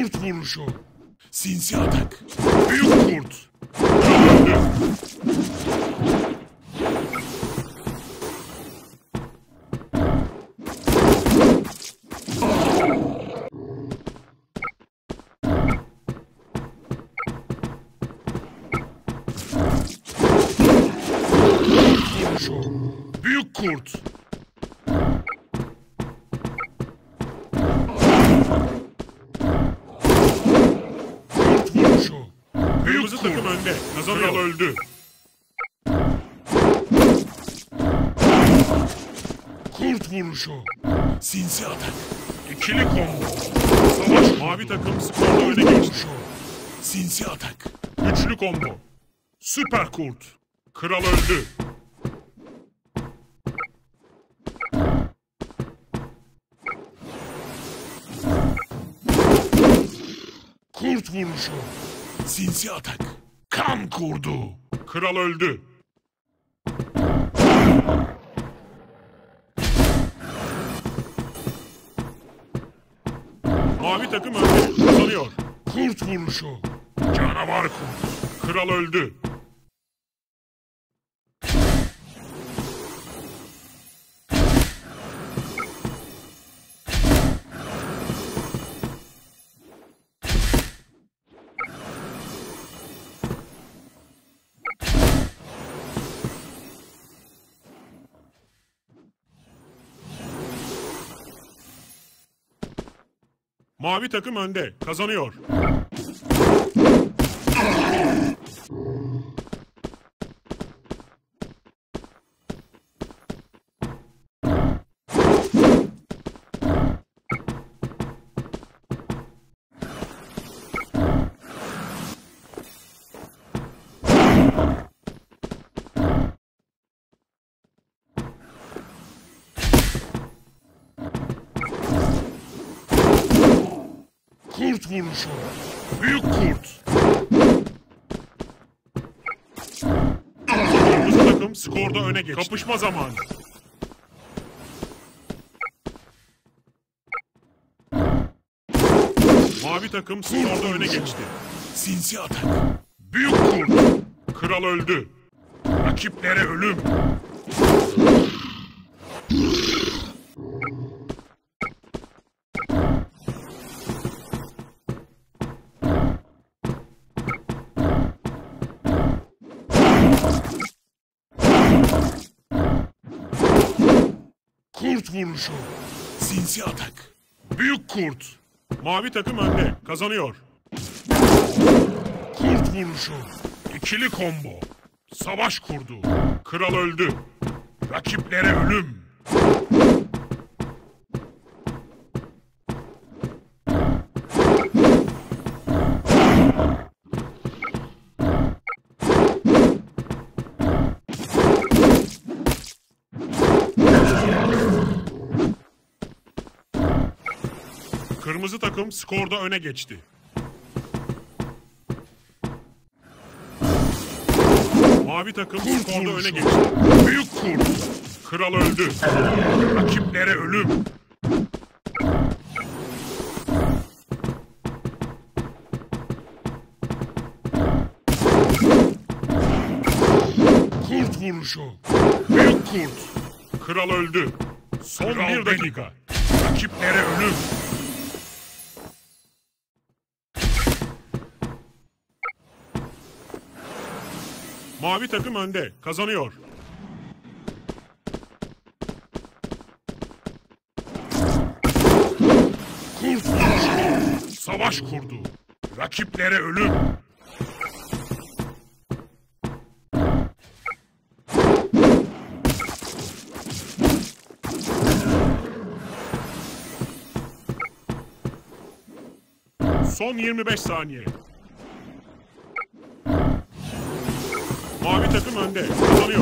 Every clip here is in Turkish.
Kurt vuruşu. Sinsi atak. Büyük kurt. Büyük. Kurt Kırmızı takım önde. Kral öldü. Kurt vuruşu. Sinsi atak. İkili combo. Savaş Mavi takım skorda öne geçti. Sinsi atak. Üçlü combo. Süper kurt. Kral öldü. Kurt vuruşu. Sinsi atak. Kan kurdu. Kral öldü. Mavi takım önde. Kazanıyor. Kurt vuruşu. Canavar kurt. Kral öldü. Mavi takım önde. Kazanıyor. Kurt vuruşu. Büyük kurt. Kırmızı takım skorda öne geçti. Kapışma zamanı. Mavi takım skorda öne geçti. Sinsi atak. Büyük kurt. Kral öldü. Rakiplere ölüm. Kurt vuruşu. Sinsi atak. Büyük kurt. Mavi takım önde. Kazanıyor. Kurt vuruşu. İkili combo. Savaş kurdu. Kral öldü. Rakiplere ölüm. Kırmızı takım skorda öne geçti. Mavi takım skorda öne geçti. Büyük kurt. Kral öldü. Rakiplere ölüm. Kurt vuruşu. Büyük kurt. Kral öldü. Son Kral bir dakika. Rakiplere ölüm. Mavi takım önde. Kazanıyor. Kurt. Savaş kurdu. Rakiplere ölüm. Son 25 saniye. Mavi takım önde. Kazanıyor.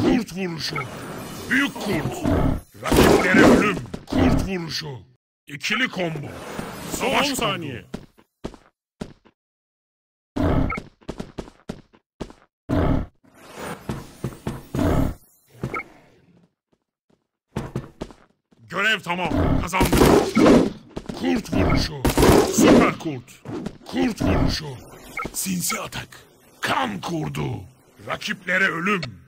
Kurt vuruşu. Büyük kurt. Rakiplere ölüm. Kurt vuruşu. İkili combo. Son 10 Savaş kurdu. saniye. Görev tamam. Kazandık. Kurt vuruşu. Süper kurt. Kurt vuruşu. Sinsi atak. Kan kurdu. Rakiplere ölüm.